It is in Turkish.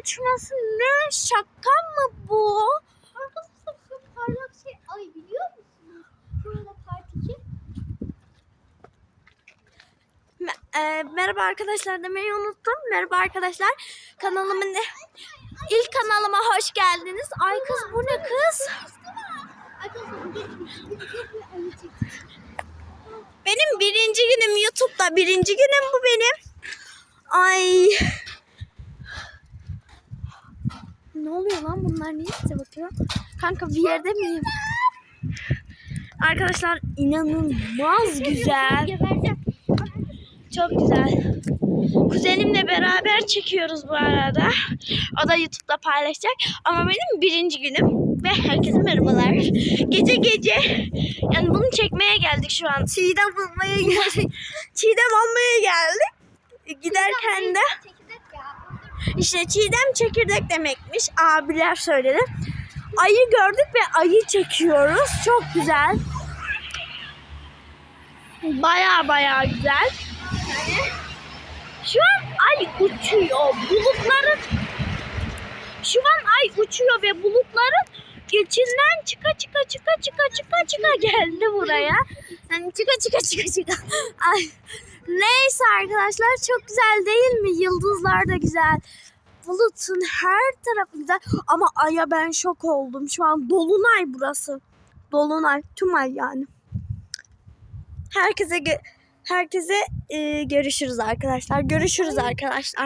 uçması ne? Şaka mı bu? Arkadaşlar şu parlak şey ay biliyor musunuz? Şurada part 2. Me- e, merhaba arkadaşlar demeyi unuttum. Merhaba arkadaşlar. Kanalımın ilk kanalıma hoş geldiniz. Ay kız bu ne kız? Benim birinci günüm YouTube'da. Birinci günüm bu benim. Ay. Ne oluyor lan bunlar niye bize bakıyor? Kanka bir yerde miyim? Arkadaşlar inanılmaz güzel. Çok güzel. Kuzenimle beraber çekiyoruz bu arada. O da YouTube'da paylaşacak. Ama benim birinci günüm. Ve herkese merhabalar. Gece gece yani bunu çekmeye geldik şu an. Çiğdem almaya geldik. Çiğdem almaya geldik. Giderken de. İşte çiğdem çekirdek demekmiş. Abiler söyledi. Ayı gördük ve ayı çekiyoruz. Çok güzel. Baya baya güzel. Şu an ay uçuyor. Bulutların şu an ay uçuyor ve bulutların içinden çıka çıka çıka çıka çıka çıka geldi buraya. Yani çıka çıka çıka çıka. Ay. Neyse arkadaşlar çok güzel değil mi? Yıldızlar da güzel. Bulutun her tarafı güzel. Ama aya ben şok oldum. Şu an dolunay burası. Dolunay. Tüm ay yani. Herkese herkese e, görüşürüz arkadaşlar. Görüşürüz arkadaşlar.